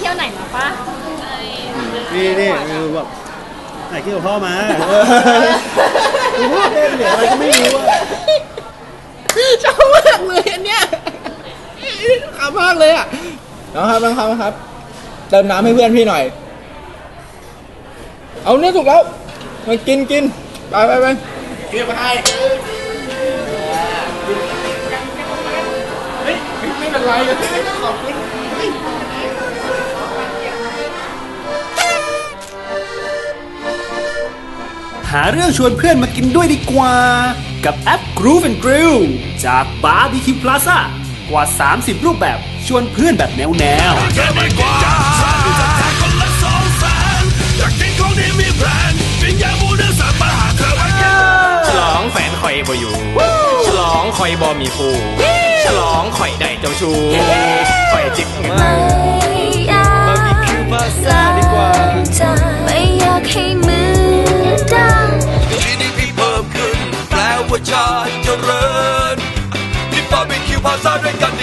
เที่ยวไหนมาปะนี่นี่คือแบบไหนกินกับพ่อมาคือพ่อเต้นเนี่ยอะไรก็ไม่รู้อะชอบมากเลยอันเนี้ยขำมากเลยอะน้องครับน้องครับน้องครับ เติมน้ำให้เพื่อนพี่หน่อย เอาเนี่ยถูกแล้วมากินกินไปไปไปเก็บให้เฮ้ยไม่เป็นไรขอบคุณ หาเรื่องชวนเพื่อนมากินด้วยดีกว่า กับแอป Groove and Grill จาก Barbecue Plaza กว่า 30 รูปแบบชวนเพื่อนแบบแนวแนวฉลองแฟนคอยบ่อยู่ ฉลองคอยบ่มีคู่ ฉลองคอยได้เจ้าชู้คอยจิกเงิน จริญที่บาร์บีคิวพาซาด้วยกัน